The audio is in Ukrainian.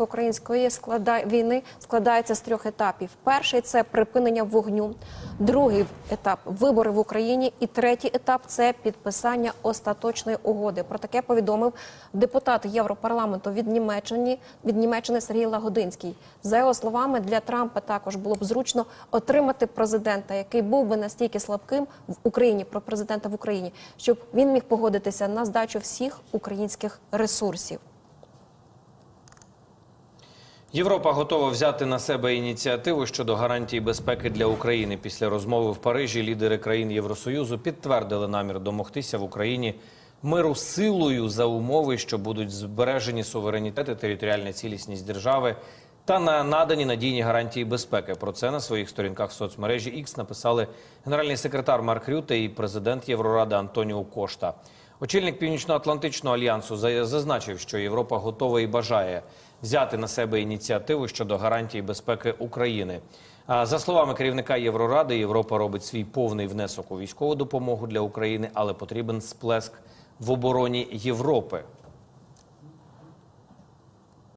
Української склада... війни складається з трьох етапів. Перший це припинення вогню, другий етап вибори в Україні, і третій етап це підписання остаточної угоди. Про таке повідомив депутат Європарламенту від Німеччини від Німеччини Сергій Лагодинський. За його словами, для Трампа також було б зручно отримати президента, який був би настільки слабким в Україні про президента в Україні, щоб він міг погодитися на здачу всіх українських ресурсів. Європа готова взяти на себе ініціативу щодо гарантій безпеки для України. Після розмови в Парижі лідери країн Євросоюзу підтвердили намір домогтися в Україні миру силою за умови, що будуть збережені суверенітет і територіальна цілісність держави та на надані надійні гарантії безпеки. Про це на своїх сторінках соцмережі X написали генеральний секретар Марк Рюте і президент Євроради Антоніо Кошта. Очільник Північно-Атлантичного альянсу зазначив, що Європа готова і бажає взяти на себе ініціативу щодо гарантій безпеки України. За словами керівника Євроради, Європа робить свій повний внесок у військову допомогу для України, але потрібен сплеск в обороні Європи.